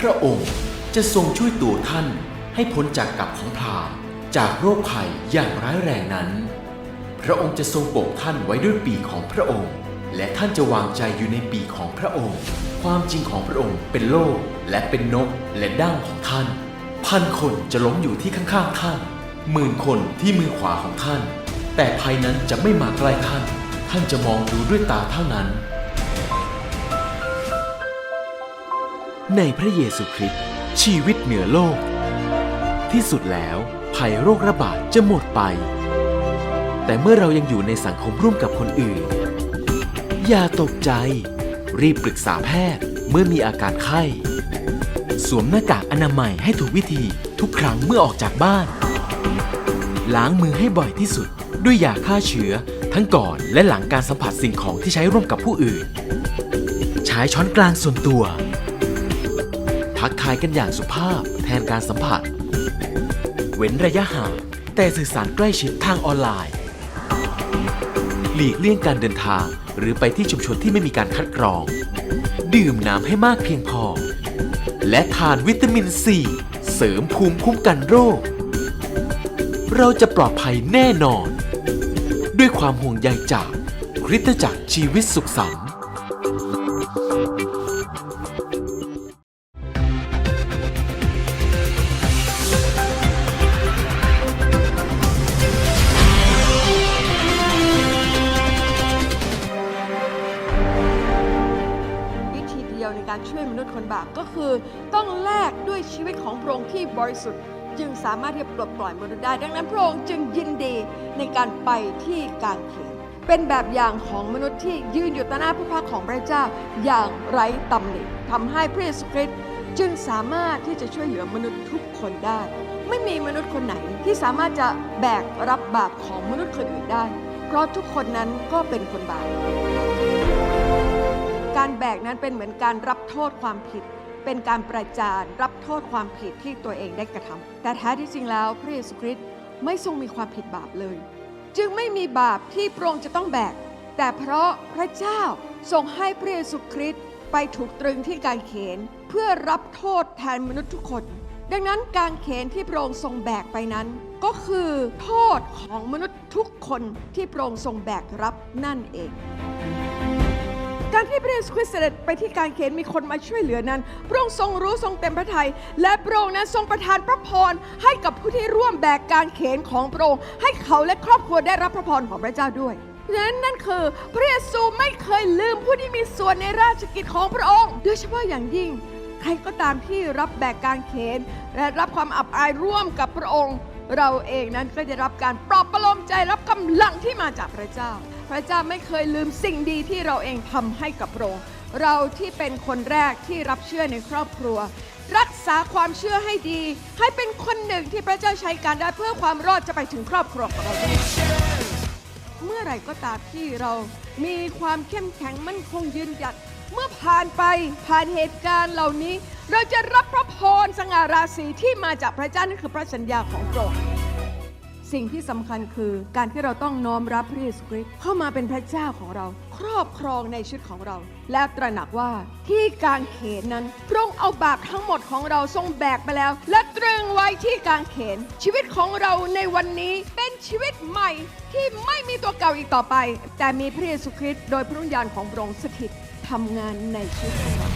พระองค์จะทรงช่วยตัวท่านให้พ้นจากกับของพรามจากโรคภัยอย่างร้ายแรงนั้น พระองค์จะทรงปกท่านไว้ด้วยปีกของพระองค์ และท่านจะวางใจอยู่ในปีกของพระองค์ ความจริงของพระองค์เป็นโลกและเป็นนกและดั้งของท่าน พันคนจะล้มอยู่ที่ข้างๆท่านหมื่นคนที่มือขวาของท่าน แต่ภัยนั้นจะไม่มาใกล้ท่าน ท่านจะมองดูด้วยตาเท่านั้น ในพระเยซูคริสต์ชีวิตเหนือโลก ที่สุดแล้วภัยโรคระบาดจะหมดไป แต่เมื่อเรายังอยู่ในสังคมร่วมกับคนอื่น อย่าตกใจ รีบปรึกษาแพทย์เมื่อมีอาการไข้ สวมหน้ากากอนามัยให้ถูกวิธีทุกครั้งเมื่อออกจากบ้าน ล้างมือให้บ่อยที่สุด ด้วยยาฆ่าเชื้อ ทั้งก่อนและหลังการสัมผัสสิ่งของที่ใช้ร่วมกับผู้อื่น ใช้ช้อนกลางส่วนตัว ทักทายกันอย่างสุภาพแทนการสัมผัส เว้นระยะห่างแต่สื่อสารใกล้ชิดทางออนไลน์ หลีกเลี่ยงการเดินทางหรือไปที่ชุมชนที่ไม่มีการคัดกรอง ดื่มน้ำให้มากเพียงพอ และทานวิตามินซีเสริมภูมิคุ้มกันโรค เราจะปลอดภัยแน่นอน ด้วยความห่วงใยจากคริสตจักรชีวิตสุขสันต์ การช่วยมนุษย์คนบาปก็คือ ต้องแลกด้วยชีวิตของพระองค์ที่บริสุทธิ์ จึงสามารถที่จะปลดปล่อยมนุษย์ได้ ดังนั้นพระองค์จึงยินดีในการไปที่กางเขนเป็นแบบอย่างของมนุษย์ที่ยืนอยู่ต่อหน้าพระพักของพระเจ้าอย่างไร้ตำหนิทำให้พระเยซูคริสต์จึงสามารถที่จะช่วยเหลือมนุษย์ทุกคนได้ ไม่มีมนุษย์คนไหนที่สามารถจะแบกรับบาปของมนุษย์คนอื่นได้ เพราะทุกคนนั้นก็เป็นคนบาป การแบกนั้นเป็นเหมือนการรับโทษความผิด เป็นการประจานรับโทษความผิดที่ตัวเองได้กระทำแต่แท้ที่จริงแล้วพระเยซูคริสต์ไม่ทรงมีความผิดบาปเลย จึงไม่มีบาปที่พระองค์จะต้องแบก แต่เพราะพระเจ้าทรงให้พระเยซูคริสต์ไปถูกตรึงที่การเขนเพื่อรับโทษแทนมนุษย์ทุกคน ดังนั้นการเขนที่พระองค์ทรงแบกไปนั้น ก็คือโทษของมนุษย์ทุกคนที่พระองค์ทรงแบกรับนั่นเอง การที่พระเยซูคริสต์เสด็จไปที่การเขนมีคนมาช่วยเหลือนั้น พระองค์ทรงรู้ทรงเต็มพระทยัยและพระองค์นั้นทรงประทานพระพรให้กับผู้ที่ร่วมแบกการเขนของพระองค์ให้เขาและครอบครัวได้รับพระพรของพระเจ้าด้วยดังนั้นนั่นคือพระเยซูไม่เคยลืมผู้ที่มีส่วนในราชกิจของพระองค์ โดยเฉพาะอย่างยิ่ง ใครก็ตามที่รับแบกการเขน และรับความอับอายร่วมกับพระองค์ เราเองนั้นก็จะรับการปลอบประโลมใจรับกำลังที่มาจากพระเจ้า พระเจ้าไม่เคยลืมสิ่งดีที่เราเองทำให้กับพระองค์เราที่เป็นคนแรกที่รับเชื่อในครอบครัว รักษาความเชื่อให้ดี ให้เป็นคนหนึ่งที่พระเจ้าใช้การได้เพื่อความรอดจะไปถึงครอบครัวของเราเมื่อไหร่ก็ตามที่เรามีความเข้มแข็งมั่นคงยืนหยัดเมื่อผ่านไปผ่านเหตุการณ์เหล่านี้ เราจะรับพระพรสง่าราศีที่มาจากพระเจ้านั่นคือพระสัญญาของพระองค์ สิ่งที่สำคัญคือการที่เราต้องน้อมรับพระเยซูคริสต์เข้ามาเป็นพระเจ้าของเรา ครอบครองในชีวิตของเรา และตระหนักว่าที่กางเขนนั้นพระองค์เอาบาปทั้งหมดของเราทรงแบกไปแล้ว และตรึงไว้ที่กางเขน ชีวิตของเราในวันนี้เป็นชีวิตใหม่ที่ไม่มีตัวเก่าอีกต่อไป แต่มีพระเยซูคริสต์โดยพระวิญญาณของพระองค์สถิตทำงานในชีวิตของเรา